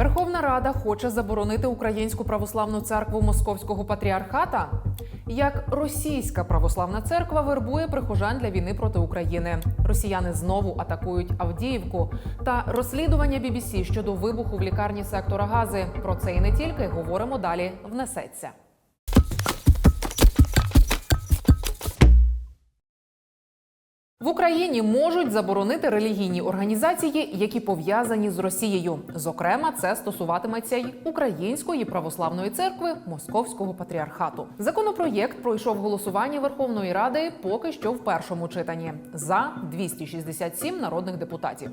Верховна Рада хоче заборонити Українську православну церкву Московського патріархата. Як російська православна церква вербує прихожан для війни проти України. Росіяни знову атакують Авдіївку та розслідування BBC щодо вибуху в лікарні сектора Гази. Про це і не тільки говоримо далі. Внесеться. В Україні можуть заборонити релігійні організації, які пов'язані з Росією. Зокрема, це стосуватиметься й Української православної церкви Московського патріархату. Законопроєкт пройшов голосування Верховної Ради поки що в першому читанні за 267 народних депутатів.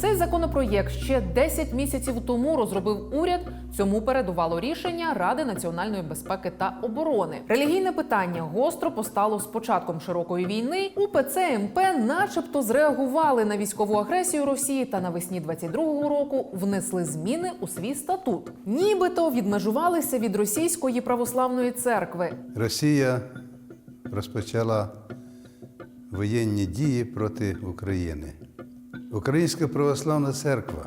Цей законопроєкт ще 10 місяців тому розробив уряд. Цьому передувало рішення Ради національної безпеки та оборони. Релігійне питання гостро постало з початком широкої війни. УПЦ МП, начебто, зреагували на військову агресію Росії та навесні 22-го року внесли зміни у свій статут, нібито відмежувалися від російської православної церкви. Росія розпочала воєнні дії проти України. Українська православна церква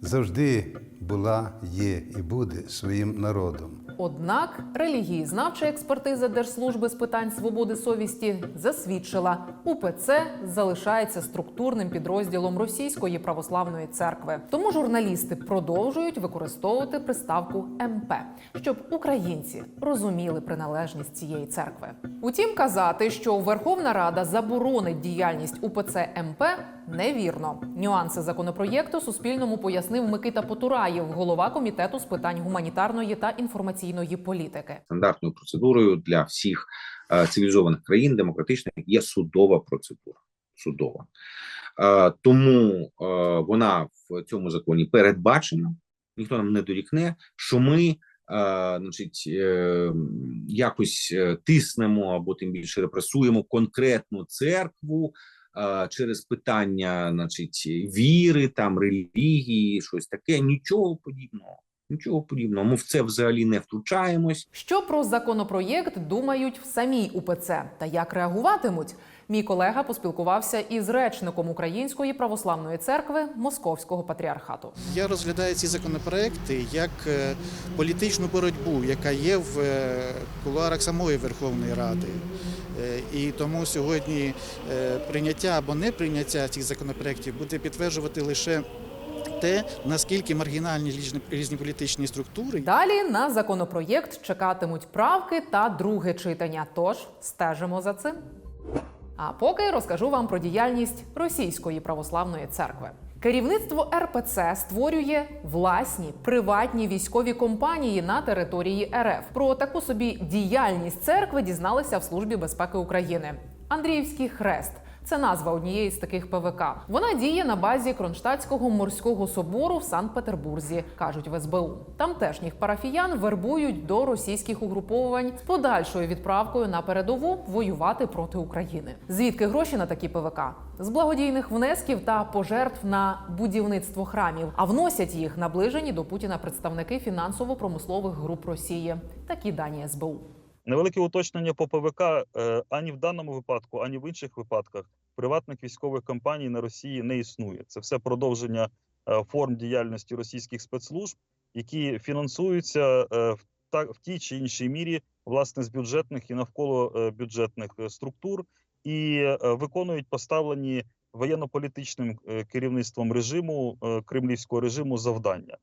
завжди була, є і буде своїм народом. Однак релігієзнавча експертиза Держслужби з питань свободи совісті засвідчила, УПЦ залишається структурним підрозділом Російської православної церкви. Тому журналісти продовжують використовувати приставку МП, щоб українці розуміли приналежність цієї церкви. Утім, казати, що Верховна Рада заборонить діяльність УПЦ МП невірно. Нюанси законопроєкту Суспільному пояснив Микита Потураєв, голова комітету з питань гуманітарної та інформаційної політики. стандартною процедурою для всіх е, цивілізованих країн демократичних є судова процедура. Судова. Е, тому е, вона в цьому законі передбачена. Ніхто нам не дорікне, що ми значить, якось тиснемо або тим більше репресуємо конкретну церкву через питання, значить, віри, там релігії, щось таке. Нічого подібного. Нічого подібного. Ми в це взагалі не втручаємось. Що про законопроєкт думають в самій УПЦ та як реагуватимуть? Мій колега поспілкувався із речником Української православної церкви Московського патріархату. Я розглядаю ці законопроекти як е, політичну боротьбу, яка є в е, кулуарах самої Верховної Ради. Е, І тому сьогодні прийняття або не прийняття цих законопроектів буде підтверджувати лише те, наскільки маргінальні різні- політичні структури Далі на законопроєкт чекатимуть правки та друге читання. Тож стежимо за цим. А поки розкажу вам про діяльність Російської православної церкви. Керівництво РПЦ створює власні приватні військові компанії на території РФ. Про таку собі діяльність церкви дізналися в службі безпеки України. Андріївський хрест. Це назва однієї з таких ПВК. Вона діє на базі Кронштадтського морського собору в Санкт-Петербурзі, кажуть в СБУ. Тамтешніх парафіян вербують до російських угруповувань з подальшою відправкою на передову воювати проти України. Звідки гроші на такі ПВК? З благодійних внесків та пожертв на будівництво храмів, а вносять їх наближені до Путіна представники фінансово-промислових груп Росії. Такі дані СБУ. Невелике уточнення по ПВК е, ані в даному випадку, ані в інших випадках приватних військових компаній на Росії не існує. Це все продовження е, форм діяльності російських спецслужб, які фінансуються е, в та в тій чи іншій мірі власне з бюджетних і навколо бюджетних структур, і виконують поставлені воєнно-політичним керівництвом режиму кремлівського режиму завдання.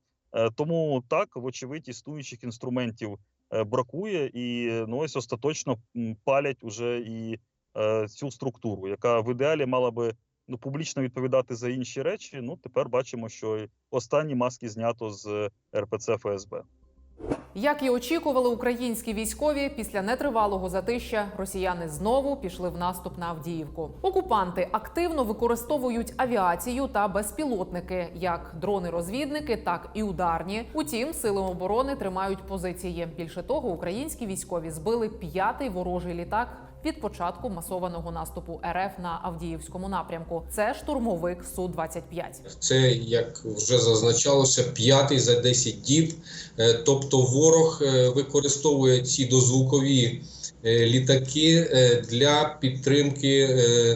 Тому так, вочевидь, існуючих інструментів бракує, і ну ось остаточно палять уже і е, цю структуру, яка в ідеалі мала би ну публічно відповідати за інші речі. Ну тепер бачимо, що останні маски знято з е, РПЦ ФСБ. Як і очікували українські військові, після нетривалого затища росіяни знову пішли в наступ на Авдіївку. Окупанти активно використовують авіацію та безпілотники, як дрони-розвідники, так і ударні. Утім, сили оборони тримають позиції. Більше того, українські військові збили п'ятий ворожий літак. Від початку масованого наступу РФ на Авдіївському напрямку це штурмовик су 25 Це, як вже зазначалося, п'ятий за 10 діб. Е, Тобто ворог е, використовує ці дозвукові е, літаки е, для підтримки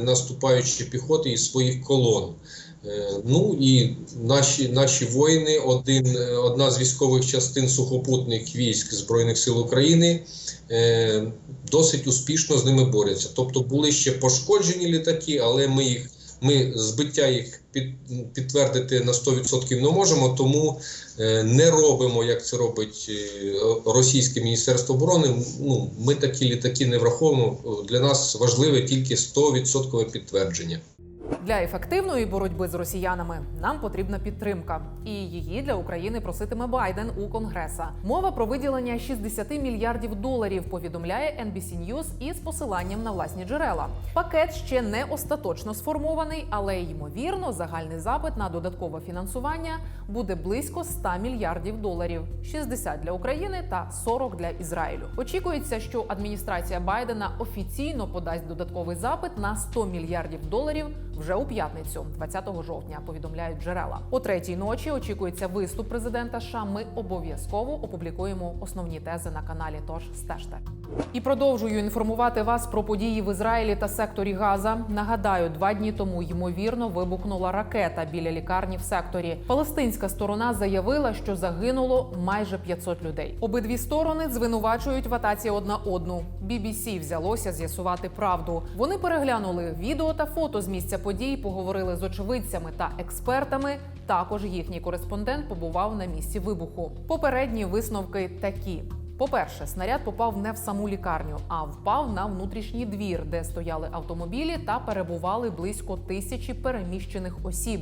наступаючої піхоти і своїх колон. Ну і наші, наші воїни, один, одна з військових частин сухопутних військ Збройних сил України досить успішно з ними борються. Тобто були ще пошкоджені літаки, але ми їх ми збиття їх під, підтвердити на 100% не можемо, тому е, не робимо, як це робить е, російське міністерство оборони. Ну ми такі літаки не враховуємо. Для нас важливе тільки 100% підтвердження. Для ефективної боротьби з росіянами нам потрібна підтримка, і її для України проситиме Байден у Конгреса. Мова про виділення 60 мільярдів доларів повідомляє NBC News із посиланням на власні джерела. Пакет ще не остаточно сформований, але ймовірно, загальний запит на додаткове фінансування буде близько 100 мільярдів доларів: 60 для України та 40 для Ізраїлю. Очікується, що адміністрація Байдена офіційно подасть додатковий запит на 100 мільярдів доларів вже у п'ятницю, 20 жовтня. Повідомляють джерела. О третій ночі очікується виступ президента. США. Ми обов'язково опублікуємо основні тези на каналі. Тож стежте. І продовжую інформувати вас про події в Ізраїлі та секторі Газа. Нагадаю, два дні тому ймовірно вибухнула ракета біля лікарні в секторі. Палестинська сторона заявила, що загинуло майже 500 людей. Обидві сторони звинувачують в атаці одна одну. BBC взялося з'ясувати правду. Вони переглянули відео та фото з місця подій, поговорили з очевидцями та експертами. Також їхній кореспондент побував на місці вибуху. Попередні висновки такі. По-перше, снаряд попав не в саму лікарню, а впав на внутрішній двір, де стояли автомобілі та перебували близько тисячі переміщених осіб.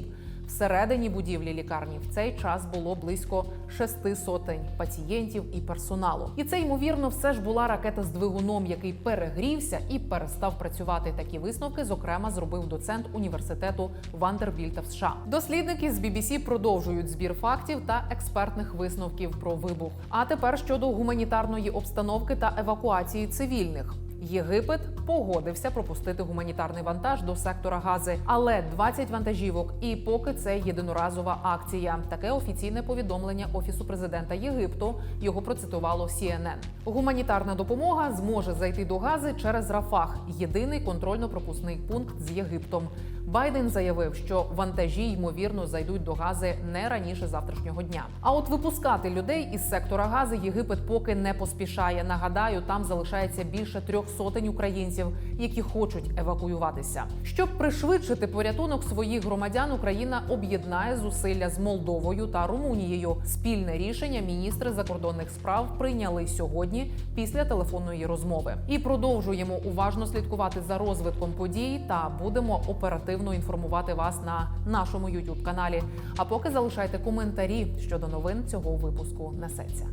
Всередині будівлі лікарні в цей час було близько шести сотень пацієнтів і персоналу. І це ймовірно все ж була ракета з двигуном, який перегрівся і перестав працювати. Такі висновки, зокрема, зробив доцент університету Вандербільта в США. Дослідники з BBC продовжують збір фактів та експертних висновків про вибух. А тепер щодо гуманітарної обстановки та евакуації цивільних. Єгипет погодився пропустити гуманітарний вантаж до сектора Гази, але 20 вантажівок. І поки це єдиноразова акція. Таке офіційне повідомлення офісу президента Єгипту. Його процитувало CNN. Гуманітарна допомога зможе зайти до Гази через Рафах, єдиний контрольно-пропускний пункт з Єгиптом. Байден заявив, що вантажі ймовірно зайдуть до Гази не раніше завтрашнього дня. А от випускати людей із сектора Гази Єгипет поки не поспішає. Нагадаю, там залишається більше трьох сотень українців, які хочуть евакуюватися. Щоб пришвидшити порятунок своїх громадян, Україна об'єднає зусилля з Молдовою та Румунією. Спільне рішення міністри закордонних справ прийняли сьогодні після телефонної розмови. І продовжуємо уважно слідкувати за розвитком подій та будемо оперативно інформувати вас на нашому youtube каналі. А поки залишайте коментарі щодо новин цього випуску несеться.